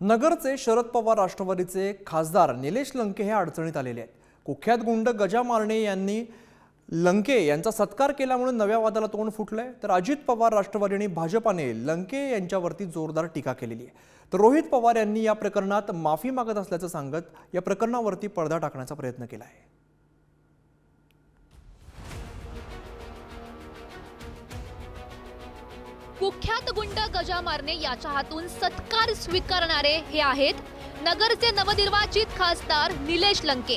नगरचे शरद पवार राष्ट्रवादीचे खासदार निलेश लंके हे अडचणीत आलेले आहेत. कुख्यात गुंड गजा मारणे यांनी लंके यांचा सत्कार केल्यामुळे नव्या वादाला तोंड फुटलंय. तर अजित पवार राष्ट्रवादी आणि भाजपाने लंके यांच्यावरती जोरदार टीका केलेली आहे. तर रोहित पवार यांनी या प्रकरणात माफी मागत असल्याचं सांगत या प्रकरणावरती पडदा टाकण्याचा प्रयत्न केला आहे. कुख्यात गुंड गजा मारणे याच्या हातून सत्कार स्वीकारणारे हे आहेत नगरचे नवनिर्वाचित खासदार निलेश लंके.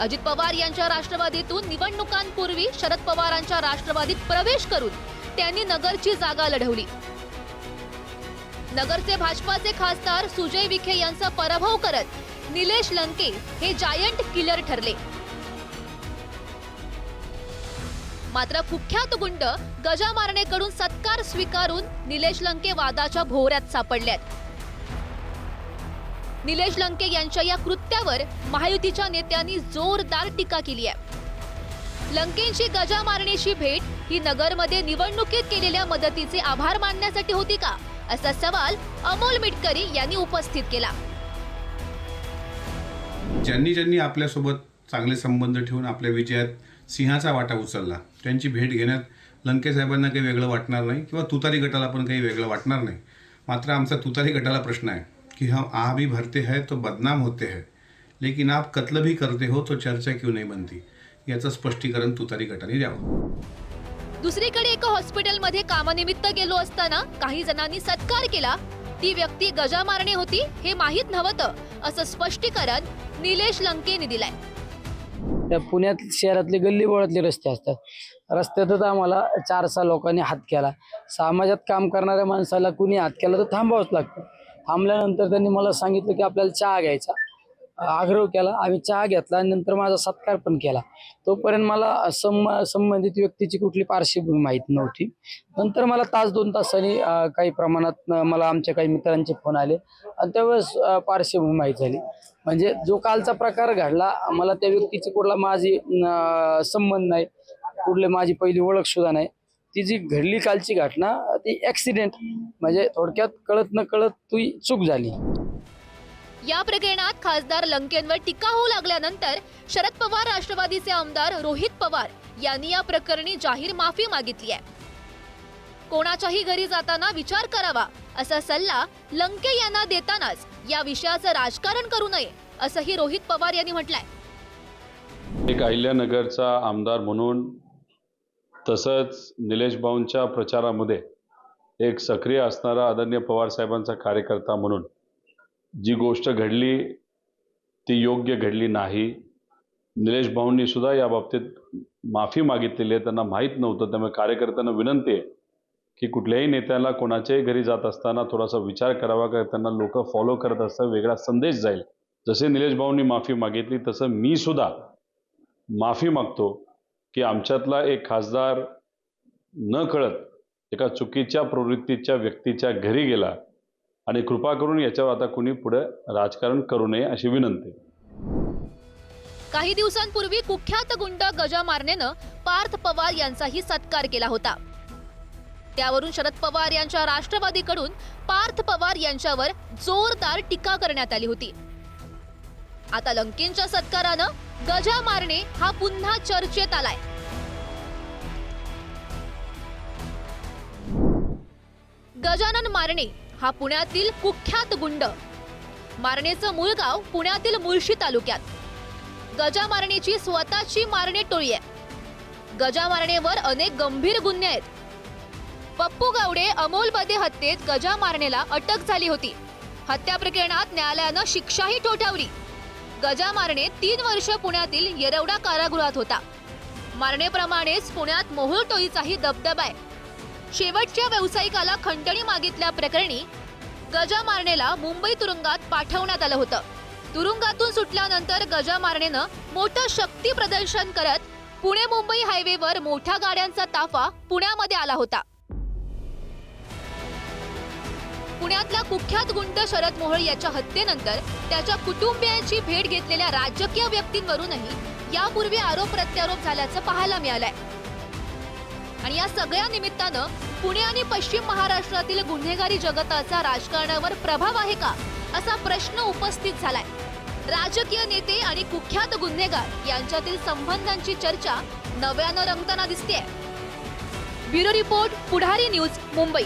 अजित पवार यांच्या राष्ट्रवादीतून निवडणुकांपूर्वी शरद पवारांच्या राष्ट्रवादीत प्रवेश करून त्यांनी नगरची जागा लढवली. नगरचे भाजपाचे खासदार सुजय विखे यांचा पराभव करत निलेश लंके हे जायंट किलर ठरले. मात्र कुख्यात गुंड गजा मारणेकडून सत्कार स्वीकारून निलेश लंके वादाच्या भोवऱ्यात सापडल्यात निलेश लंके यांच्या या कृत्यावर महायुतीच्या नेत्यांनी जोरदार टीका केली आहे. लंकेंची गजा भेट ही नगरमध्ये निवडणुकीत केलेल्या मदतीचे आभार मानण्यासाठी होती का असा सवाल अमोल मिटकरी यांनी उपस्थित केला. ज्यांनी ज्यांनी आपल्यासोबत चांगले संबंध ठेवून आपल्या विजयात सिंहाचा वाटा उचलला. त्यांची भेट घेण्यात लंकेसाहेबांना काही वेगळं वाटणार नाही किंवा तुतारी गटाला पण काही वेगळं वाटणार नाही. मात्र आमचा तुतारी गटाला प्रश्न आहे कि हम आ भी भरते हैं तो बदनाम होते हैं. लेकिन आप कत्ल भी करते हो तो चर्चा क्यों नाही बनती? याचं स्पष्टीकरण तुतारी गटाने द्यावं. दुसरीकडे एका हॉस्पिटलमध्ये कामानिमित्त गेलो असताना काही जणांनी सत्कार केला. ती व्यक्ती गजा मारणे होती हे माहीत नव्हतं असं स्पष्टीकरण निलेश लंकेने दिलंय. त्या पुण्यात शहरातले गल्ली बोळातले रस्ते असतात. रस्त्यातच आम्हाला चार सहा लोकांनी हात केला. समाजात काम करणाऱ्या माणसाला कुणी हात केला तर थांबावंच लागतं. थांबल्यानंतर त्यांनी मला सांगितलं की आपल्याला चहा घ्यायचा. आग्रह केला. आम्ही चहा घेतला आणि नंतर माझा सत्कार पण केला. तोपर्यंत मला सम संबंधित व्यक्तीची कुठली पार्श्वभूमी माहीत नव्हती. नंतर मला तास दोन तासांनी काही प्रमाणात मला आमच्या काही मित्रांचे फोन आले आणि त्यावेळेस पार्श्वभूमी माहीत झाली. म्हणजे जो कालचा प्रकार घडला मला त्या व्यक्तीची कुठला माझी संबंध नाही कुठले माझी पहिली ओळख सुद्धा नाही. ती जी घडली कालची घटना ती ऍक्सिडेंट म्हणजे थोडक्यात कळत न कळत ती चूक झाली. या प्रकरणात खासदार लंकेंवर टीका होऊ लागल्यानंतर शरद पवार राष्ट्रवादीचे आमदार रोहित पवार यांनी या प्रकरणी जाहीर माफी मागितली आहे. कोणाच्याही घरी जाताना विचार करावा असा सल्ला लंके यांना देतानाच या विषयाचं राजकारण करू नये असंही रोहित पवार यांनी म्हटलंय. एक अहिल्यानगरचा आमदार म्हणून तसंच निलेश भाऊंच्या प्रचारामध्ये एक सक्रिय असणारा आदरणीय पवारसाहेबांचा कार्यकर्ता म्हणून जी गोष्ट घडली ती योग्य घडली नाही. निलेश भाऊंनी सुद्धा या बाबतीत माफी मागितलेली आहे. त्यांना माहीत नव्हतं. त्यामुळे कार्यकर्त्यांना विनंती आहे की कुठल्याही नेत्याला कोणाच्याही घरी जात असताना थोडासा विचार करावा का त्यांना लोक फॉलो करत असताना वेगळा संदेश जाईल. जसे निलेश भाऊंनी माफी मागितली तसं मी सुद्धा माफी मागतो की आमच्यातला एक खासदार न कळत एका चुकीच्या प्रवृत्तीच्या व्यक्तीच्या घरी गेला. आणि कृपा करून याच्यावर आता कुणी पुढे राजकारण करू नये अशी विनंती काही दिवसांपूर्वी कुख्यात गुंड गजा मारनेनं पार्थ पवार यांचाही सत्कार केला होता. त्यावरून शरद पवार यांच्या राष्ट्रवादीकडून पार्थ पवार यांच्यावर जोरदार टीका करण्यात आली होती. आता लंकेंच्या सत्कारानं गजा मारणे हा पुन्हा चर्चेत आलाय. गजानन मारणे हा पुण्यातील कुख्यात गुंड. मारणेचं मूळ गाव पुण्यातील मुळशी तालुक्यात. गजा मारणेची स्वतःची मारणे टोळी आहे. गजा मारणेवर अनेक गंभीर गुन्हे आहेत. पप्पू गावडे अमोल बदे हत्येत गजा मारणेला अटक झाली होती. हत्या प्रकरणात न्यायालयानं शिक्षाही ठोठावली. गजा मारणे तीन वर्ष पुण्यातील येरवडा कारागृहात होता. मारणेप्रमाणेच पुण्यात मोहोळ टोळीचाही दबदबा आहे. शेवटच्या व्यावसायिकाला खंडणी मागितल्या प्रकरणी गजा मारणेला मुंबई तुरुंगात पाठवण्यात आलं होतं. तुरुंगातून सुटल्यानंतर गजा मारणेनं मोठं शक्ती प्रदर्शन करत पुणे मुंबई हायवेवर मोठ्या गाड्यांचा ताफा पुण्यामध्ये आला होता. पुण्यातला कुख्यात गुंड शरद मोहोळ याच्या हत्येनंतर त्याच्या कुटुंबियांची भेट घेतलेल्या राजकीय व्यक्तींवरूनही यापूर्वी आरोप प्रत्यारोप झाल्याचं पाहायला मिळालंय. आणि या सगळ्या निमित्तानं पुणे आणि पश्चिम महाराष्ट्रातील गुन्हेगारी जगताचा राजकारणावर प्रभाव आहे का असा प्रश्न उपस्थित झालाय. राजकीय नेते आणि कुख्यात गुन्हेगार यांच्यातील संबंधांची चर्चा नव्यानं रंगताना दिसते bureau report Pudhari news Mumbai.